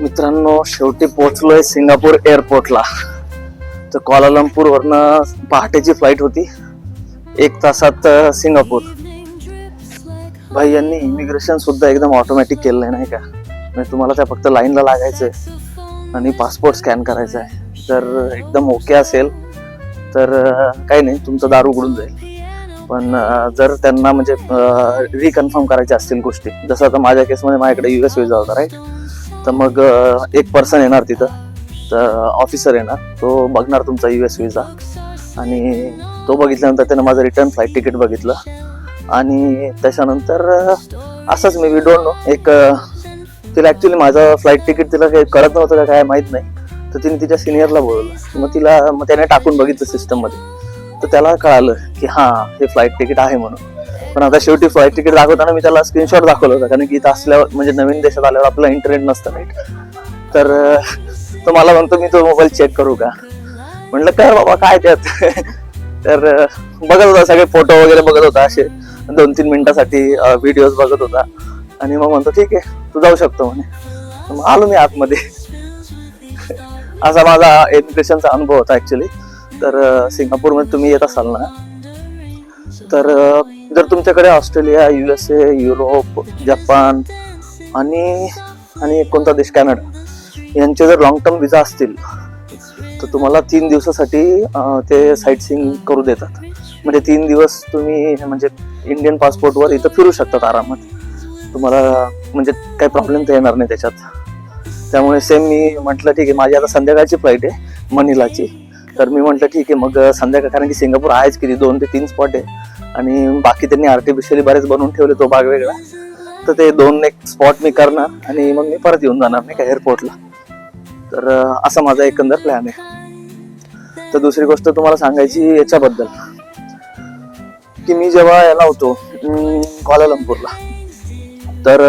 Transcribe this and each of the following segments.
मित्रांनो शेवटी पोहोचलोय सिंगापूर एअरपोर्टला. तर कोलालंपूर वरनं पहाटेची फ्लाईट होती. एक तासात सिंगापूर. भाई यांनी इमिग्रेशन सुद्धा एकदम ऑटोमॅटिक केलंय नाही का? म्हणजे तुम्हाला त्या फक्त लाईनला लागायचं आहे आणि पासपोर्ट स्कॅन करायचा आहे तर एकदम ओके असेल. तर काही नाही तुमचं दार उघडून जाईल. पण जर त्यांना म्हणजे रिकन्फर्म करायच्या असतील गोष्टी जसं आता माझ्या केसमध्ये माझ्याकडे युएस विजा होता राईट तर मग एक पर्सन येणार तिथं. तर ऑफिसर येणार. तो बघणार तुमचा यू एस व्हिसा आणि तो बघितल्यानंतर त्यानं माझं रिटर्न फ्लाईट तिकीट बघितलं. आणि त्याच्यानंतर असंच मी वी डोंट नो एक तिला ॲक्च्युली माझं फ्लाईट तिकीट तिला काही कळत नव्हतं का काय माहीत नाही. तर तिने तिच्या सिनियरला बोलवलं. मग तिला मग त्याने टाकून बघितलं सिस्टममध्ये तर त्याला कळालं की हां हे फ्लाईट तिकीट आहे म्हणून. पण आता शेवटी फ्लाईट तिकीट दाखवताना मी त्याला स्क्रीनशॉट दाखवलं होतं कारण की इथं असल्यावर म्हणजे नवीन देशात आल्यावर आपलं इंटरनेट नसतं राईट तर तो मला म्हणतो मी तो मोबाईल चेक करू का? म्हणलं कर बाबा काय त्यात? तर बघत होता सगळे फोटो वगैरे बघत होता असे दोन तीन मिनिटासाठी व्हिडिओज बघत होता. आणि मग म्हणतो ठीक आहे तू जाऊ शकतो म्हणे. मग आलो मी आतमध्ये. असा माझा एज्युकेशनचा अनुभव होता ऍक्च्युली तर सिंगापूरमध्ये तुम्ही येत असाल ना? तर जर तुमच्याकडे ऑस्ट्रेलिया युएसए युरोप जपान आणि आणि एक कोणता देश कॅनडा यांचे जर लॉंग टर्म विजा असतील तर तुम्हाला तीन दिवसासाठी ते साईट सीन करू देतात. म्हणजे तीन दिवस तुम्ही म्हणजे इंडियन पासपोर्टवर इथं फिरू शकतात आरामात. तुम्हाला म्हणजे काही प्रॉब्लेम तर येणार नाही त्याच्यात. त्यामुळे सेम मी म्हटलं ठीक आहे माझी आता संध्याकाळची फ्लाईट आहे मनिलाची तर मी म्हटलं ठीक आहे मग संध्याकाळ कारण की सिंगापूर आहेच किती दोन ते तीन स्पॉट आहे. आणि बाकी त्यांनी आर्टिफिशियली बरेच बनवून ठेवले तो भाग वेगळा. तर ते दोन एक स्पॉट मी करणार आणि मग मी परत येऊन जाणार नाही का एअरपोर्टला तर असा माझा एकंदर प्लॅन आहे. तर दुसरी गोष्ट तुम्हाला सांगायची याच्याबद्दल. की मी जेव्हा याला होतो क्वालालंपूरला तर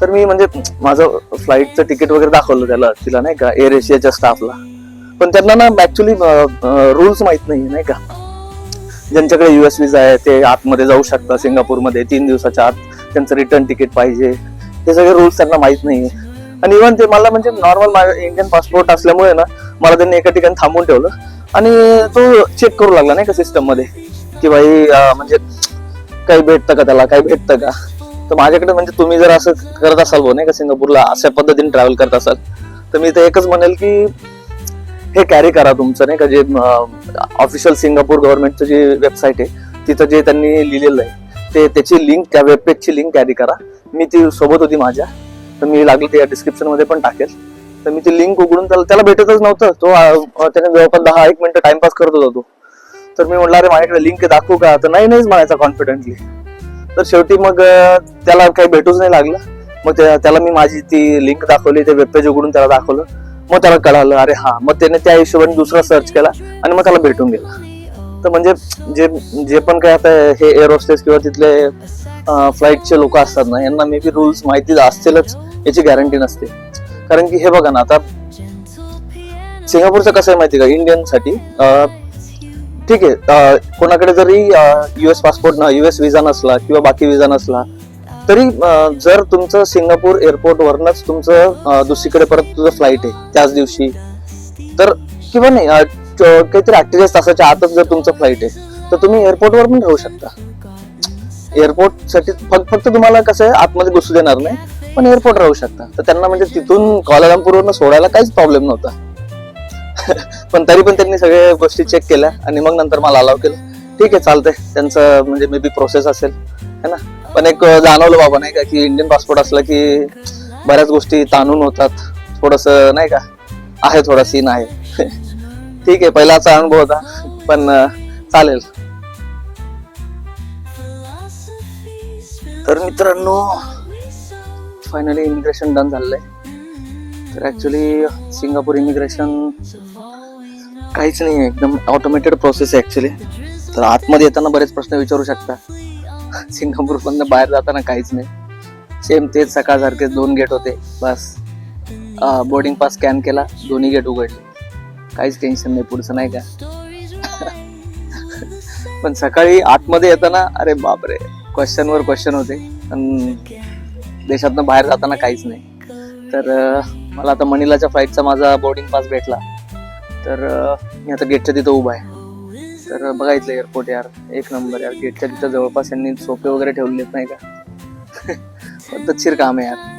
तर मी म्हणजे माझं फ्लाईटचं तिकीट वगैरे दाखवलं त्याला तिला नाही का एअर एशियाच्या स्टाफला पण त्यांना ना ऍक्च्युली रुल्स माहीत नाही नाही का. ज्यांच्याकडे युएस विजा आहे ते आतमध्ये जाऊ शकतात सिंगापूरमध्ये. तीन दिवसाच्या आत त्यांचं रिटर्न तिकीट पाहिजे. हे सगळे रुल्स त्यांना माहीत नाही आणि इव्हन ते मला म्हणजे नॉर्मल माझं इंडियन पासपोर्ट असल्यामुळे ना मला त्यांनी एका ठिकाणी थांबून ठेवलं. आणि तो चेक करू लागला नाही का सिस्टममध्ये? की बाई म्हणजे काही भेटतं का त्याला? काही भेटतं का? तर माझ्याकडे म्हणजे तुम्ही जर असं करत असाल बो नाही का सिंगापूरला अशा पद्धतीने ट्रॅव्हल करत असाल तर मी तर एकच म्हणेल की हे कॅरी करा तुमचं नाही का? जे ऑफिशियल सिंगापूर गव्हर्नमेंटचं जे वेबसाईट आहे तिथं जे त्यांनी लिहिलेलं आहे ते त्याची लिंक त्या वेबपेजची लिंक कॅरी करा. मी ती सोबत होती माझ्या तर मी लागली ते डिस्क्रिप्शनमध्ये पण टाकेल. तर मी ती लिंक उघडून त्याला त्याला भेटतच नव्हतं. तो त्याने जवळपास दहा एक मिनिटं टाइमपास करत होता तो. तर मी म्हटलं अरे माझ्याकडे लिंक दाखवू का? तर नाही नाहीच म्हणायचा कॉन्फिडेंटली तर शेवटी मग त्याला काही भेटूच नाही लागलं. मग त्या- त्याला मी माझी ती लिंक दाखवली ते वेबपेज उघडून त्याला दाखवलं. मग त्याला कळालं अरे हा मग त्याने त्या हिशोबाने दुसरा सर्च केला आणि मग त्याला भेटून गेला. तर म्हणजे जे जे पण काय आता हे एअर होस्टेस किंवा तिथले फ्लाईटचे लोक असतात ना यांना मे बी रूल्स माहिती असतीलच याची गॅरंटी नसते. कारण की हे बघा ना आता सिंगापूरचं कसं आहे माहिती का? इंडियनसाठी ठीक आहे कोणाकडे जरी युएस पासपोर्ट ना युएस विजा नसला किंवा बाकी विजा नसला तरी जर तुमचं सिंगापूर एअरपोर्ट वरनच तुमचं दुसरीकडे परत तुझं फ्लाईट आहे त्याच दिवशी तर किंवा नाही काहीतरी अठ्ठेचाळीस तासाच्या आतच जर तुमचं फ्लाईट आहे तर तुम्ही एअरपोर्टवर पण राहू शकता. एअरपोर्टसाठी फक्त फक्त तुम्हाला कसं आहे आतमध्ये घुसू देणार नाही पण एअरपोर्ट राहू शकता. तर त्यांना म्हणजे तिथून कोलालंपूरवरनं सोडायला काहीच प्रॉब्लेम नव्हता. पण तरी पण त्यांनी सगळ्या गोष्टी चेक केल्या आणि मग नंतर मला अलाव केलं. ठीक आहे चालतंय. त्यांचं म्हणजे मे बी प्रोसेस असेल. है ना? पण एक जाणवलं बाबा नाही का की इंडियन पासपोर्ट असला की बऱ्याच गोष्टी ताणून होतात. थोडस नाही का आहे थोडा सीन आहे. ठीक आहे पहिलाचा अनुभव होता पण चालेल. तर मित्रांनो फायनली इमिग्रेशन डन झालेलं आहे तर ऍक्च्युली सिंगापूर इमिग्रेशन काहीच नाही एकदम ऑटोमेटेड प्रोसेस आहे ऍक्च्युली तर आतमध्ये येताना बरेच प्रश्न विचारू शकता. सिंगापूर पण बाहेर जाताना काहीच नाही. सेम तेच सकाळसारखेच दोन गेट होते. बस. बोर्डिंग पास स्कॅन केला. दोन्ही गेट उघडले. काहीच टेन्शन नाही. पुढचं नाही का? पण सकाळी आतमध्ये येताना अरे बापरे! क्वेश्चनवर क्वेश्चन होते. पण देशातनं बाहेर जाताना काहीच नाही. तर मला आता मनिलाच्या फ्लाईटचा माझा बोर्डिंग पास भेटला. तर मी आता गेटच्या तिथं उभा आहे. तर बघायचं एअरपोर्ट यार. एक नंबर यार. गेटच्या तिथं जवळपास यांनी सोपे वगैरे ठेवलेत नाही का? पद्धतशीर काम आहे यार.